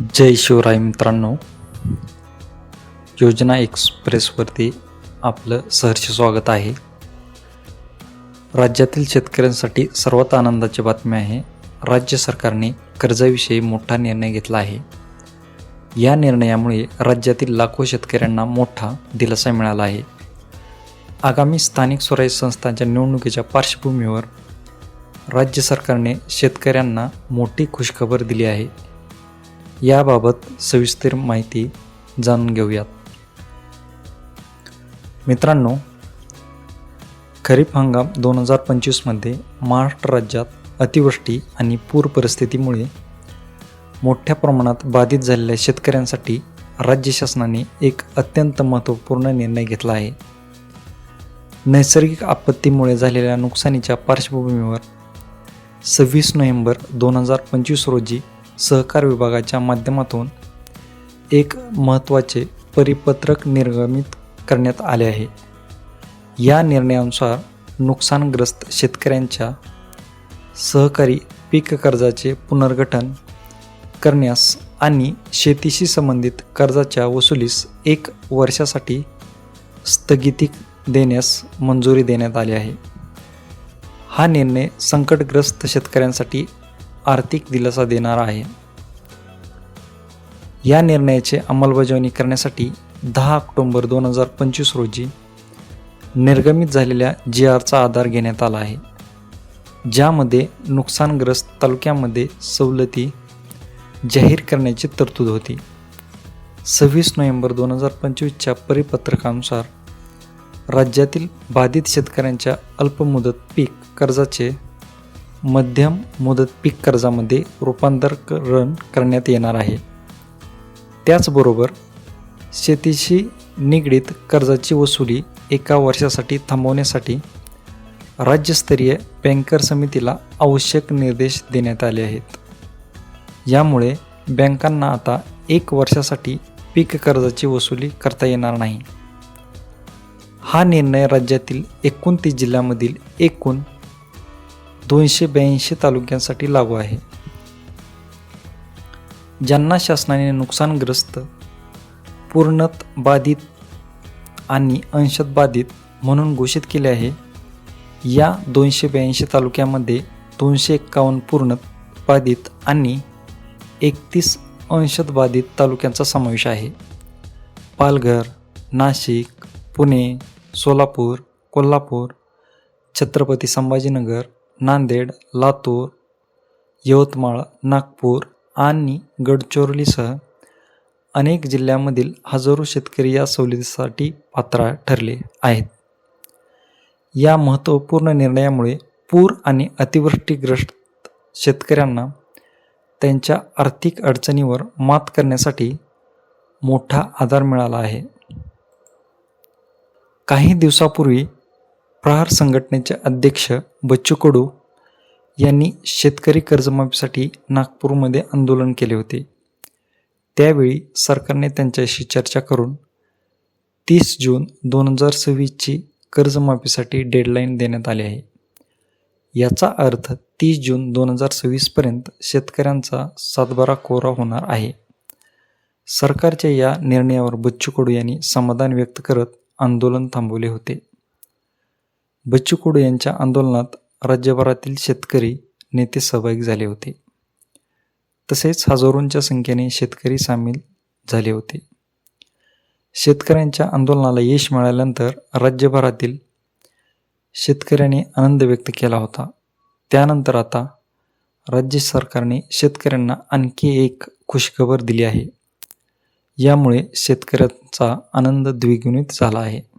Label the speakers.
Speaker 1: जय शिवराय मित्रांनो. योजना एक्सप्रेसवरती आपलं सहर्ष स्वागत आहे. राज्यातील शेतकऱ्यांसाठी सर्वात आनंदाची बातमी आहे. राज्य सरकारने कर्जाविषयी मोठा निर्णय घेतला आहे. या निर्णयामुळे राज्यातील लाखो शेतकऱ्यांना मोठा दिलासा मिळाला आहे. आगामी स्थानिक स्वराज्य संस्थांच्या निवडणुकीच्या पार्श्वभूमीवर राज्य सरकारने शेतकऱ्यांना मोठी खुशखबर दिली आहे. याबाबत सविस्तर माहिती जाणून घेऊयात. मित्रांनो खरीप हंगाम दोन हजार पंचवीसमध्ये महाराष्ट्र राज्यात अतिवृष्टी आणि पूर परिस्थितीमुळे मोठ्या प्रमाणात बाधित झालेल्या शेतकऱ्यांसाठी राज्य शासनाने एक अत्यंत महत्त्वपूर्ण निर्णय घेतला आहे. नैसर्गिक आपत्तीमुळे झालेल्या नुकसानीच्या पार्श्वभूमीवर सव्वीस नोव्हेंबर दोन हजार पंचवीस रोजी सहकार विभागाच्या माध्यमातून एक महत्त्वाचे परिपत्रक निर्गमित करण्यात आले आहे. या निर्णयानुसार नुकसानग्रस्त शेतकऱ्यांच्या सहकारी पीक कर्जाचे पुनर्गठन करण्यास आणि शेतीशी संबंधित कर्जाच्या वसुलीस एक वर्षासाठी स्थगिती देण्यास मंजुरी देण्यात आली आहे. हा निर्णय संकटग्रस्त शेतकऱ्यांसाठी आर्थिक दिलासा देणार आहे. या निर्णयाची अंमलबजावणी करण्यासाठी दहा ऑक्टोंबर दोन हजार पंचवीस रोजी निर्गमित झालेल्या जी आरचा आधार घेण्यात आला आहे. ज्यामध्ये नुकसानग्रस्त तालुक्यामध्ये सवलती जाहीर करण्याची तरतूद होती. सव्वीस नोव्हेंबर दोन हजार पंचवीसच्या परिपत्रकानुसार राज्यातील बाधित शेतकऱ्यांच्या अल्पमुदत पीक कर्जाचे मध्यम मुदत पीक कर्जामध्ये रूपांतरण करण्यात येणार आहे. त्याचबरोबर शेतीशी निगडीत कर्जाची वसुली एका वर्षासाठी थांबवण्यासाठी राज्यस्तरीय बँकर समितीला आवश्यक निर्देश देण्यात आले आहेत. यामुळे बँकांना आता एक वर्षासाठी पीक कर्जाची वसुली करता येणार नाही. हा निर्णय राज्यातील एकोणतीस जिल्ह्यामधील एकूण दोनशे ब्याऐंशी तालुक्यांसाठी लागू आहे. ज्यांना शासनाने नुकसानग्रस्त पूर्णत बाधित आणि अंशत बाधित म्हणून घोषित केले आहे या दोनशे ब्याऐंशी तालुक्यामध्ये दोनशे एक्कावन्न पूर्णत बाधित आणि एकतीस अंशत बाधित तालुक्यांचा समावेश आहे. पालघर नाशिक पुणे सोलापूर कोल्हापूर छत्रपती संभाजीनगर नांदेड लातूर यवतमाळ नागपूर आणि गडचिरोलीसह अनेक जिल्ह्यांमधील हजारो शेतकरी या सवलतीसाठी पात्र ठरले आहेत. या महत्त्वपूर्ण निर्णयामुळे पूर आणि अतिवृष्टीग्रस्त शेतकऱ्यांना त्यांच्या आर्थिक अडचणीवर मात करण्यासाठी मोठा आधार मिळाला आहे. काही दिवसापूर्वी प्रहार संघटनेचे अध्यक्ष बच्चू कडू यांनी शेतकरी कर्जमाफीसाठी नागपूरमध्ये आंदोलन केले होते. त्यावेळी सरकारने त्यांच्याशी चर्चा करून तीस जून दोन हजार सव्वीसची कर्जमाफीसाठी डेडलाईन देण्यात आली आहे. याचा अर्थ तीस जून दोन हजार सव्वीसपर्यंत शेतकऱ्यांचा सातबारा कोरा होणार आहे. सरकारच्या या निर्णयावर बच्चू कडू यांनी समाधान व्यक्त करत आंदोलन थांबवले होते. बच्चू कडू यांच्या आंदोलनात राज्यभरातील शेतकरी नेते सहभागी झाले होते. तसेच हजारोंच्या संख्येने शेतकरी सामील झाले होते. शेतकऱ्यांच्या आंदोलनाला यश मिळाल्यानंतर राज्यभरातील शेतकऱ्यांनी आनंद व्यक्त केला होता. त्यानंतर आता राज्य सरकारने शेतकऱ्यांना आणखी एक खुशखबर दिली आहे. यामुळे शेतकऱ्यांचा आनंद द्विगुणित झाला आहे.